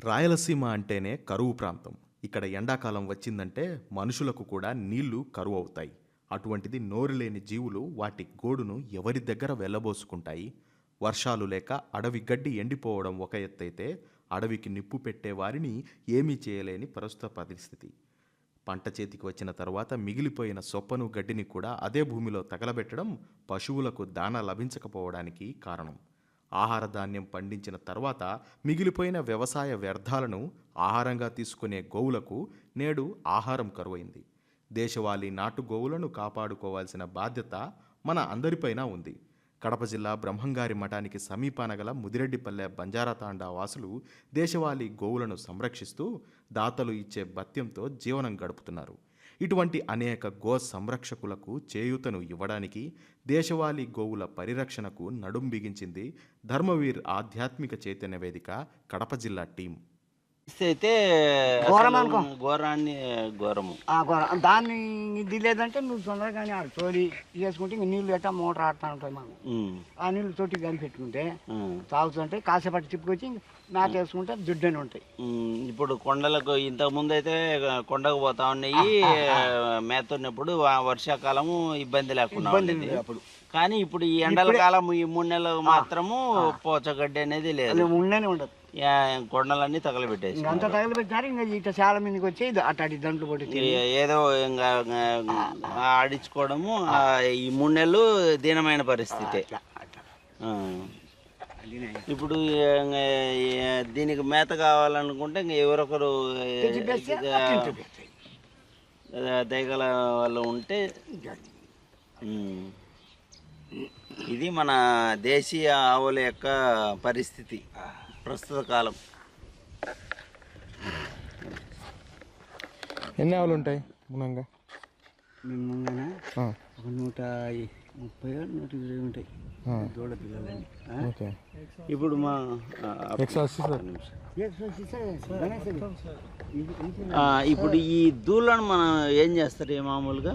రాయలసీమ అంటేనే కరువు ప్రాంతం. ఇక్కడ ఎండాకాలం వచ్చిందంటే మనుషులకు కూడా నీళ్ళు కరువు అవుతాయి. అటువంటిది నోరు లేని జీవులు వాటి గోడును ఎవరి దగ్గర వెళ్ళబోసుకుంటాయి? వర్షాలు లేక అడవి గడ్డి ఎండిపోవడం ఒక ఎత్తైతే అడవికి నిప్పు పెట్టే వారిని ఏమీ చేయలేని ప్రస్తుత పరిస్థితి. పంట చేతికి వచ్చిన తర్వాత మిగిలిపోయిన సొప్పను గడ్డిని కూడా అదే భూమిలో తగలబెట్టడం పశువులకు దాన లభించకపోవడానికి కారణం. ఆహార ధాన్యం పండించిన తర్వాత మిగిలిపోయిన వ్యవసాయ వ్యర్థాలను ఆహారంగా తీసుకునే గోవులకు నేడు ఆహారం కరువైంది. దేశవాళీ నాటు గోవులను కాపాడుకోవాల్సిన బాధ్యత మన అందరిపైన ఉంది. కడప జిల్లా బ్రహ్మంగారి మఠానికి సమీపాన గల ముదిరెడ్డిపల్లె బంజారాతాండా వాసులు దేశవాళీ గోవులను సంరక్షిస్తూ దాతలు ఇచ్చే భత్యంతో జీవనం గడుపుతున్నారు. ఇటువంటి అనేక గో సంరక్షకులకు చేయూతను ఇవ్వడానికి దేశవాళీ గోవుల పరిరక్షణకు నడుం బిగించింది ధర్మవీర్ ఆధ్యాత్మిక చైతన్య వేదిక కడప జిల్లా టీం. అయితే ఘోరం అనుకో. ఘోరాన్ని ఘోరము. ఆ గొర్రె దాన్ని ఇది లేదంటే నువ్వు తొందరగానే ఆడు తోలి చేసుకుంటే ఇంక నీళ్ళు ఎట్టా మోటార్ ఆడుతూ ఉంటాయి మనం ఆ నీళ్ళు తోటి కలిపి పెట్టుకుంటే ఉమ్, తాగుతుంటే కాసేపట్టి తిప్పుకొచ్చి మేత వేసుకుంటే దుడ్డని ఉంటాయి. ఇప్పుడు కొండలకు ఇంతకు ముందు అయితే కొండకు పోతా ఉన్నాయి మేతున్నప్పుడు వర్షాకాలము ఇబ్బంది లేకుండా ఇబ్బంది అప్పుడు. కానీ ఇప్పుడు ఈ ఎండల కాలం ఈ మూడు నెలలు మాత్రము పోచగడ్డి అనేది లేదు. ఉండనే ఉండదు. కొండలన్నీ తగలబెట్టేసి అంతా తగలబెట్టినారు ఇంకా ఇట్లా చాలా మందికి వచ్చి అట్టాడి దంట్లు ఏ- ఏదో ఇంకా ఆడించుకోవడము ఈ మూడు నెలలు దీనమైన పరిస్థితి. ఇప్పుడు దీనికి మేత కావాలనుకుంటే ఇంక ఎవరొకరు. దయగల వాళ్ళు ఉంటే. ఇది మన దేశీయ ఆవుల యొక్క పరిస్థితి ప్రస్తుత కాలం. ఎన్ని ఆవులు ఉంటాయి మునంగా? నూట ముప్పై నూట ఇరవై ఉంటాయి. ఆ, దూడ? ఓకే. ఇప్పుడు మా ఇప్పుడు ఈ దూలను మనం ఏం చేస్తారు మామూలుగా?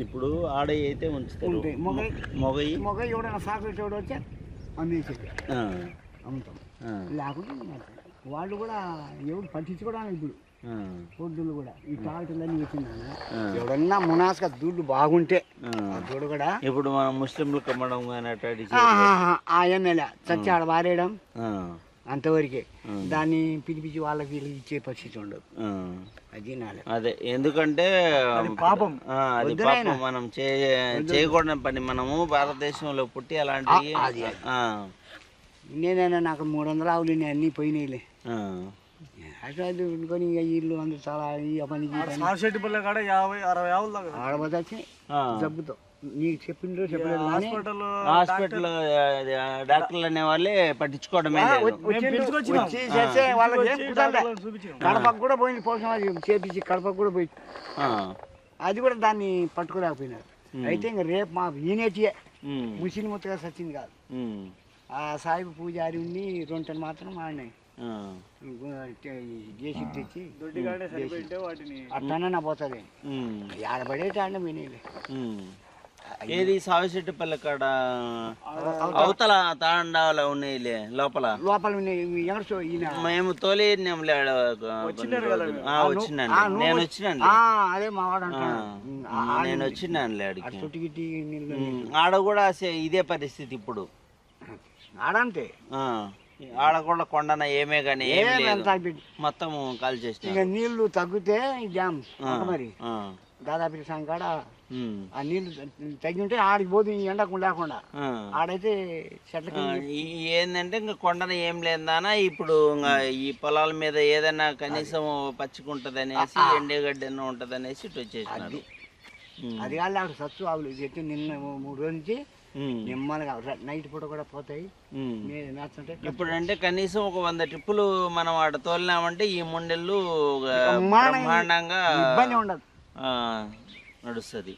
ఇప్పుడు ఆడ అయితే ఉంచుతారు. మొగయి మొగ ఎవడైనా సాకులు ఎవడో వచ్చి అమ్మేసేది. ఆ, అమ్ముతాం. ఆ, లేకుంటే ఇంకా వాళ్ళు కూడా ఎవరు పట్టించుకోవడానికి ఇప్పుడు పొద్దులు కూడా. ఈ టాల్టర్లన్నీ వచ్చిందాన ఆ. ఎవడన్నా మునాస్గా దూళ్ళు బాగుంటే ఆ. ఆ దూడు కూడా ఇప్పుడు మనం ముస్లింలకు ఆహాహా, ఆ ఎమ్మెల్యే చచ్చి ఆడ వారేయడం అంతవరకే. దాన్ని పిలిపించి వాళ్ళకి వీళ్ళకి ఇచ్చే పరిస్థితి ఉండదు. అది నాలే అదే ఎందుకంటే పాపం. అది. పాపం మనం చేయకూడని పని. మనము భారతదేశంలో పుట్టి అలాంటివి నేనైనా నాకు మూడు వందల ఆవులు అన్నీ పోయినాయిలే. ఆ, అట్లా అందుకొని ఇక ఇల్లు అందరూ చాలా ఈ పని. షెడ్ పిల్ల కాడ యాభై అరవై ఆవులు దాకా. ఆడబోతే. జబ్బుతో. నీకు చెప్పిండ్రో చెప్పలేదు కానీ హాస్పిటల్ డాక్టర్లు అనే వాళ్ళే పట్టించుకోవడమే. కడపకు కూడా పోయింది అది చేపించి కడపకు కూడా పోయి ఆ, అది కూడా దాన్ని పట్టుకోలేకపోయినారు. అయితే ఇంక రేపు మా ఈనేటియే ముసిలి ముత్తగా సచ్చింది కాదు. ఆ సాయిబు పూజారి ఉండి రెండు మాత్రం ఆడినాయి ఆ, జేసీ తెచ్చి వాటిని అట్లనే పోతుంది. ఏది సావిశెట్టిపల్లి కాడ? అవతల. తాండాలు ఉన్నాయిలే లోపల. లోపల మేము తోలి వచ్చిందండి నేను వచ్చినండి ఆ, అదే నేను వచ్చినాను ఆడికి. ఆడ కూడా సే- ఇదే పరిస్థితి ఇప్పుడు. ఆడంతే. ఆ, ఆడ కూడా కొండన ఏమే కానీ. మొత్తం కాల్ చేసిన ఇక నీళ్ళు తగ్గితే ఈ డ్యామ్ మరి. దాదాపు ఉమ్, ఆ నీళ్ళు తగ్గి ఉంటే ఆడికి పోదు ఈ ఎండకు లేకుండా. ఆడైతే చెట్లకి ఈ- ఏందంటే ఇంకా కొండన ఏం లేదానా ఇప్పుడు ఇంకా ఈ పొలాల మీద ఏదైనా కనీసం పచ్చికుంటది అనేసి ఎండగడ్డి ఉంటది అనేసి ఇటు వచ్చేసినారు ఉమ్, అది కాదు ఆడు సత్తు ఆవులు. చెట్టు నిన్న మూడు రోజుల నుంచి నిమ్మలుగా నైట్ పూట కూడా పోతాయి. ఇప్పుడు అంటే కనీసం ఒక వంద ట్రిప్పులు మనం ఆడ తోలినామంటే ఈ మూడెళ్ళు బ్రహ్మాండంగా ఇబ్బంది ఉండదు. నడుస్తుంది.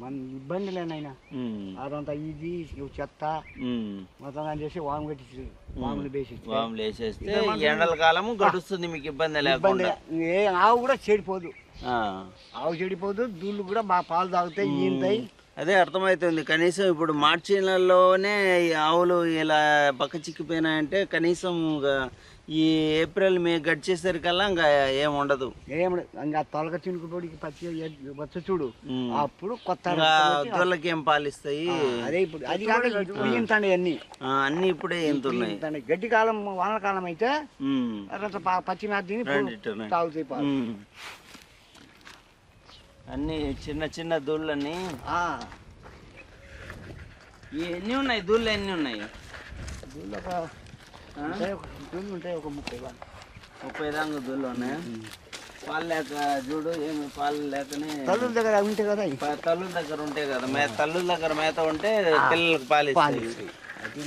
మన ఇబ్బంది లేనైనా. అదంతా ఇది చెత్త. మొత్తం అని చేసి వాము కట్టి వాములు వేసి వాములు వేసేస్తే ఈ ఎండల కాలము గడుస్తుంది మీకు ఇబ్బంది లేకుండా. ఏ ఆవు కూడా చెడిపోదు. ఆవు చెడిపోదు దూళ్ళు కూడా బాగా పాలు తాగుతాయి ఈంతాయి. అదే అర్థమవుతుంది కనీసం ఇప్పుడు మార్చి నెలలోనే ఆవులు ఇలా పక్క చిక్కిపోయినాయంటే కనీసం ఈ ఏప్రిల్ మే గడిచేసరికల్లా ఇంకా ఏం ఉండదు. ఏం ఇంకా తొలగ చినుకు పొడికి పచ్చి వచ్చి చూడు. అప్పుడు కొత్త దొల్లకి ఏం పాలిస్తాయి? అదే ఇప్పుడు అది అన్ని. అన్నీ ఇప్పుడే ఎంతున్నాయి. గడ్డి కాలం వానల కాలం అయితే పచ్చి మేత. తాగుతాయి. అన్ని చిన్న చిన్న దూళ్ళని. ఎన్ని ఉన్నాయి? దూళ్ళు ఎన్ని ఉన్నాయి? దీనిలో ఒక ఆ? ఉంటాయి ఒక ముప్పై వాళ్ళు. ముప్పై దాకా దూళ్ళు ఉన్నాయి పాలు లేక చూడు ఏమి పాలు లేకనే తల్లుల దగ్గర ఉంటాయి కదా తల్లుల దగ్గర ఉంటాయి కదా. మే తల్లుల దగ్గర మేత ఉంటే పిల్లలకు పాలు ఇస్తాయి. అది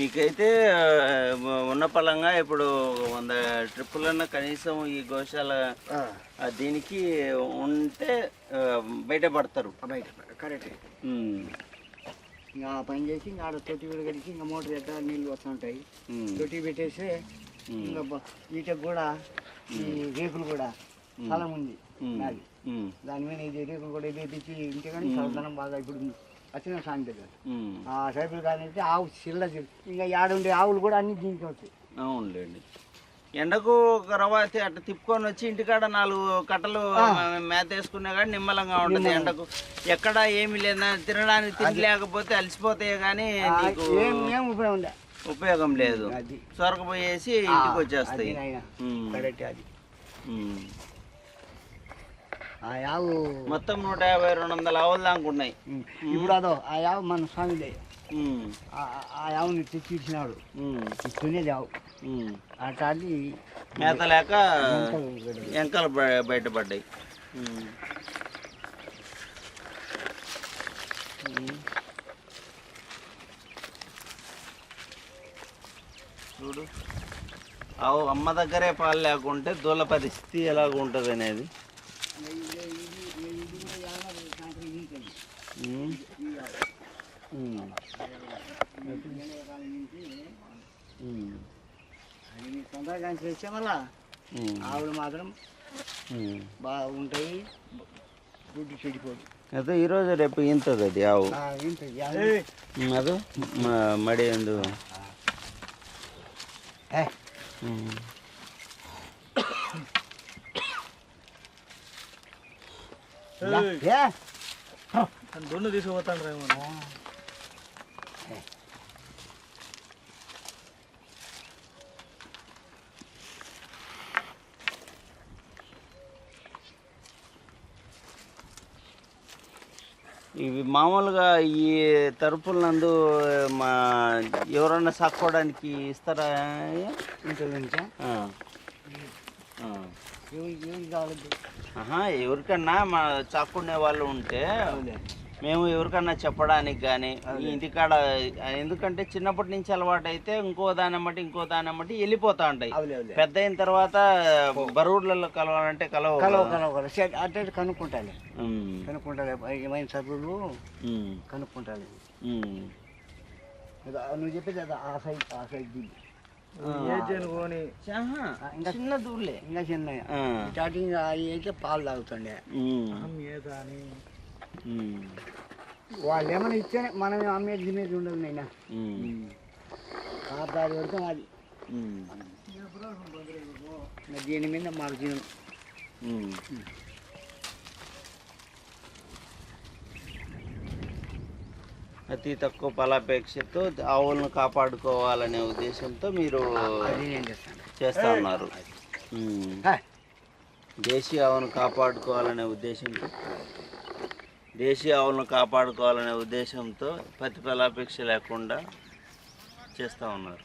మీకైతే ఉన్న పలంగా ఇప్పుడు వంద ట్రిప్పులన్నా కనీసం ఈ గోశాల దీనికి ఉంటే బయటపడతారు బయట కరెక్ట్. ఇంకా పని చేసి ఇంకా ఆడ తొట్టి వీడు కడిచి ఇంకా మోటార్ ఎట్లా నీళ్ళు వస్తుంటాయి. తొట్టి పెట్టేసి ఇంకా ఈటకు కూడా ఈ రేకులు కూడా స్థలం ఉంది. దాని మీద ఇది రేకులు కూడా వేపించి కానీ చదువుతానం బాగా ఇప్పుడు వచ్చిన సాయం దగ్గర. ఆ సైకిల్ కానీ ఆవు చిల్ల ఇంకా ఆడుండే ఆవులు కూడా అన్ని దీనికి వస్తాయి అవునులేండి. ఎండకు ఒక రవాతి అట్లా తిప్పుకొని వచ్చి ఇంటికాడ నాలుగు కట్టలు మేత వేసుకున్నా కానీ నిమ్మలంగా ఉంటుంది ఎండకు. ఎక్కడ ఏమి లేదా తినడానికి తిండి లేకపోతే అలసిపోతాయి కానీ ఉపయోగం లేదు. సొరకపోయేసి ఇంటికి వచ్చేస్తాయి అది నాయన ఉమ్. కరెక్ట్ అది ఉమ్. ఆ ఆవు మొత్తం నూట యాభై రెండు వందల ఆవులు దాకా ఉన్నాయి. ఉమ్, ఇప్పుడు అదో ఆ ఆవు మన స్వామిదే. ఆ ఆవుని తెచ్చి ఇచ్చినాడు. ఇస్తున్నది ఆవు ఉమ్. అట్లా అది మేత లేక ఎంకలు బయ- బయటపడ్డాయి. చూడు. ఆవు అమ్మ దగ్గరే పాలు లేకుంటే దూల పరిస్థితి ఎలాగ ఉంటుంది అనేది అది తొందరగా చేసే వల్ల ఉమ్. ఆవులు మాత్రం ఉమ్. బాగుంటాయి గుడ్డు చెడిపోదు అయితే ఈరోజు రేపు ఇంతది అది ఆవు ఆ, ఏంటి ఉమ్, ಅದು ಮ- ಮಡಿ ಒಂದು ఏ ಹ್ಮ್. ఏ దొన్ను తీసుకుపోతాను రా ఇవి మామూలుగా ఈ తరపుల నందు మా ఎవరన్నా సాక్కోవడానికి ఇస్తారా ఉంటుంది ఇంకా ఆ. ఆ. ఎవరు ఎవరు కావాలి ఆహా, ఎవరికన్నా మా చాక్కునే వాళ్ళు ఉంటే మేము ఎవరికన్నా చెప్పడానికి కానీ ఇంటికాడ ఎందుకంటే చిన్నప్పటి నుంచి అలవాటు అయితే ఇంకో దాని బట్టి ఇంకో దాని బట్టి వెళ్ళిపోతా ఉంటాయి. పెద్ద అయిన తర్వాత బరువులలో కలవాలంటే కలవ కలవ కలవ అట్టే కనుక్కుంటాలే. కనుక్కుంటాలే. ఏమైనా ఉమ్. కనుక్కుంటాలే. నువ్వు చెప్పేది అదో ఆ సైడ్ ఆ సైడ్ చిన్న దూళ్ళే ఇంకా చిన్న. స్టార్టింగ్ అయితే పాలు తాగుతుండే. వాళ్ళు ఏమైనా ఇస్తేనే మనం అమ్మేది తినేది ఉండదు నైనా. కాదారి పెడితే అది దీని మీద మాకు ఉమ్. అతి తక్కువ ఫలాపేక్షతో ఆవులను కాపాడుకోవాలనే ఉద్దేశంతో మీరు చేస్తా ఉన్నారు. దేశీయ ఆవును కాపాడుకోవాలనే ఉద్దేశంతో? దేశీయ ఆవులను కాపాడుకోవాలనే ఉద్దేశంతో ప్రతిఫలాపేక్ష లేకుండా చేస్తూ ఉన్నారు.